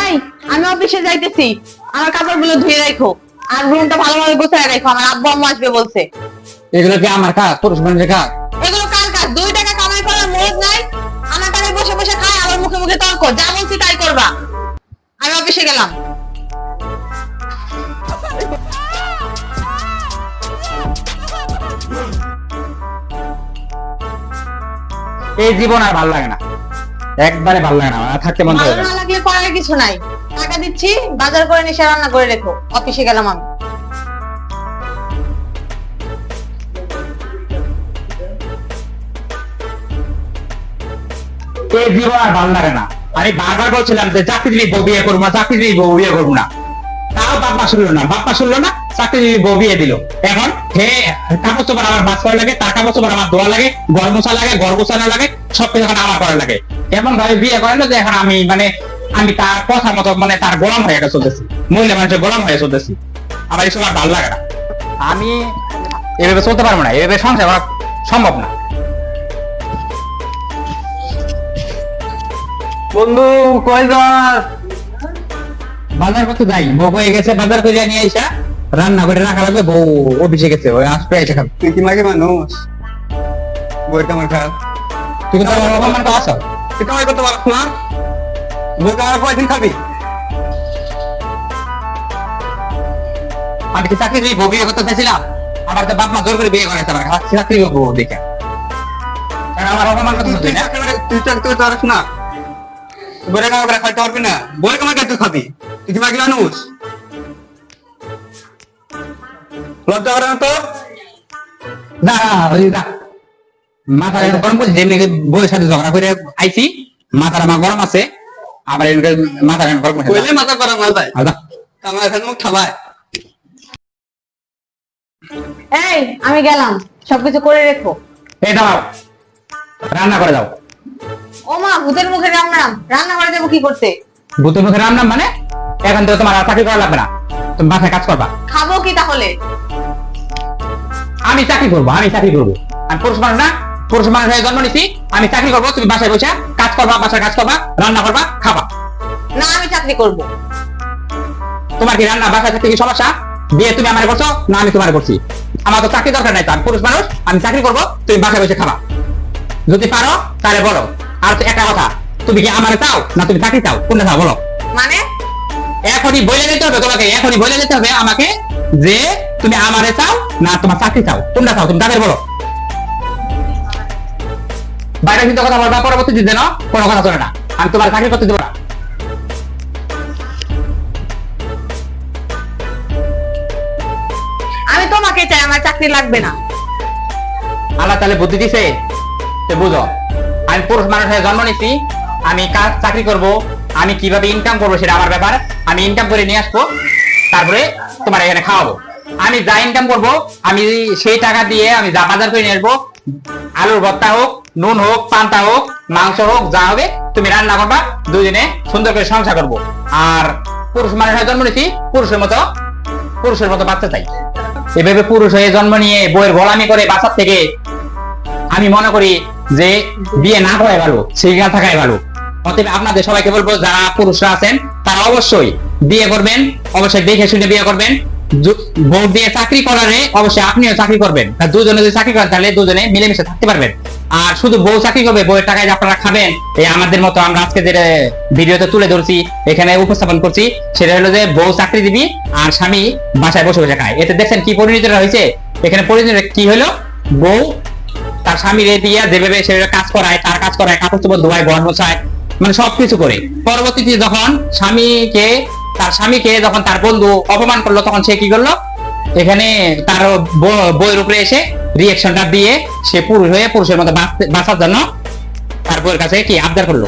এই আমি অফিসে যাইতেছি। আমার কাপড়গুলো ধুয়ে রাখো আর রুমটা ভালোভাবে গোছায় রাখো আমার আব্বু আম্মু আসবে বলছে। এগুলো কি আমার কাজ? মানুষের কাজ? এগুলো কার কাজ? দুই টাকা কামাই করার নাই। আমার বসে বসে খায় আমার মুখে মুখে তর্ক। যা বলছি তাই করবা। আমি অফিসে গেলাম। এই জীবন আর ভালো লাগে না। একবারে ভালো লাগে না আমার আর থাকতে মন ভালো করে না লাগলে করার কিছু নাই। টাকা দিচ্ছি বাজার করে নিয়ে এসে রান্না করে রেখো। অফিসে গেলাম আমি। এই জীবন আর ভালো লাগে না। আমি বারবার বলছিলাম যে চাকরি বউ বিয়ে করব না চাকরি নেই বউ বিয়ে করব না। তাও বাপ্পা শুনলো না। বাপ্পা শুনলো না বউ বিয়ে দিল। এখন হে, কাপড় চোপড় আমার বাস করা লাগে, তার কাপড় চোপড় আমার ধোয়া লাগে ঘর মোছা লাগে, ঘর গোছানো লাগে সব কিছু এখন আমার করা লাগে। এমন ভাবে বিয়ে করে না যে এখন আমি মানে আমি তার কথা মতো মানে তার গোলাম হয়ে গেছে চলতেছি মহিলা মানুষের গোলাম হয়ে চলতেছি আমার এইসব আর ভালো লাগে না। আমি এভাবে চলতে পারব না, এভাবে সংসার করা সম্ভব না। বন্ধু, কই যাস? বাজার করতে যাই। বউ হয়ে গেছে বাজার করে নিয়ে আইসা রান্না করে রাখা লাগবে বউ অফিসে গেছে ওই আসবে এসে খাবে। তুই কি মাকে মানুষ? বই কামার খাস তুই কিন্তু আমার অপমান তো আসো তুই কামাই করতে পারছ না? বই কামার কয়দিন খাবি? আমি কি চাকরি যদি বউ বিয়ে করতে চাইছিলাম। আমার তো বাপ মা জোর করে বিয়ে করাইতে পারে খালি চাকরি করব দেখে। আমার অপমান কথা তুই তুই না? চাকরি তুই চাকরি করতে পারছ না? কামাই করে খাইতে পারবি না? বই কামাই কে খাবি? তুই কি মাকে মানুষ লজ্জা করে না তো না না মাথা গরম করছে যেমনি বউয়ের সাথে ঝগড়া করে আইছি মাথার আমার গরম আছে আবার এদিকে মাথা গরম কইলে মাথা করা মাথায় আদা কামাই এখানে মুখ খাবায় এই আমি গেলাম। সবকিছু করে রেখো। এই দাও রান্না করে দাও। ও মা ভূতের মুখে রাম রাম। রান্না করে দেবো কি করতে? ভূতের মুখে রাম রান্না মানে? এখন তো তোমার আর চাকরি করা লাগবে না। তুমি বাসায় কাজ করবা। খাব কি তাহলে? আমি চাকরি করব আমি চাকরি করব। আমি পুরুষ মানুষ না পুরুষ মানুষ হয়ে জন্ম নিছি আমি চাকরি করব তুমি বাসায় বসে কাজ করবা বাসায় কাজ করবা রান্না করবা খাবা। না আমি চাকরি করব। তোমার কি রান্না বাসায় থাকতে কি সমস্যা? বিয়ে তুমি আমার করছ না আমি তোমার করছি আমার তো চাকরি দরকার নাই তো আমি পুরুষ মানুষ আমি চাকরি করব তুমি বাসায় বসে খাবা। যদি পারো তাহলে বলো। আর তো একটা কথা তুমি কি আমার চাও না তুমি চাকরি চাও? কোনটা চাও বলো। মানে? এখনই বলে যেতে হবে তোমাকে এখনই বলে যেতে হবে আমাকে যে তুমি আমারে চাও না তোমার চাকরি চাও। কোনটা চাও তুমি তাদের বলো। বাইরে কিন্তু কথা বলবা পরবর্তী দিন যেন কোনো কথা চলে না। আমি তোমার চাকরি করতে দেবো না। আমি তোমাকে চাই আমার চাকরি লাগবে না। আল্লাহ তাহলে বুদ্ধি দিছে? সে বুঝো আমি পুরুষ মানুষ হয়ে জন্ম নিছি আমি কাজ চাকরি করব আমি কীভাবে ইনকাম করব সেটা আমার ব্যাপার। আমি ইনকাম করে নিয়ে আসব, তারপরে তোমার এখানে খাওয়াবো। আমি যা ইনকাম করব, আমি সেই টাকা দিয়ে আমি যা বাজার করে নিয়ে আসব, আলুর ভর্তা হোক, নুন হোক, পান্তা হোক, মাংস হোক, যা হবে, তুমি রান্না করবা, দুজনে সুন্দর করে সংসার করব। আর পুরুষ মানুষ জন্ম নিছি, পুরুষের মতো পুরুষের মতো বাচ্চা চাই। এভাবে পুরুষ হয়ে জন্ম নিয়ে বইয়ের গোলামি করে বাচ্চার থেকে আমি মনে করি যে বিয়ে না করাই ভালো সিঙ্গেল থাকাই ভালো। অতএব আপনাদের সবাইকে বলব, যারা পুরুষরা আছেন, তারা অবশ্যই বিয়ে করবেন, অবশ্যই দেখে শুনে বিয়ে করবেন। বউ দিয়ে চাকরি করারে অবশ্যই আপনিও চাকরি করবেন। দুজনে যদি চাকরি করেন, তাহলে দুজনে মিলেমিশে থাকতে পারবেন। আর শুধু বউ চাকরি করবে, বউয়ের টাকায় যে আপনারা খাবেন, এই আমাদের মতো আমরা আজকে যে ভিডিওতে তুলে ধরছি, এখানে উপস্থাপন করছি, সেটা হলো যে বউ চাকরি দিবি আর স্বামী বাসায় বসে বসে খায়। এতে দেখছেন কি পরিণতিটা হয়েছে? এখানে পরিণতি কি হলো? বউ তার স্বামী রে দিয়ে যেভাবে সেভাবে কাজ করায়, তার কাজ করায়, কাপড় চোপড় ধোয়ায় ঘর মোছায় মানে সবকিছু করে। পরবর্তীতে যখন স্বামীকে, তার স্বামীকে যখন তার বন্ধু অপমান করল, তখন সে কি করল? এখানে তার বইয়ের উপরে এসে রিয়েকশনটা দিয়ে সে পুরুষ হয়ে পুরুষের মতো বাঁচার জন্য তার বইয়ের কাছে কি আবদার করল?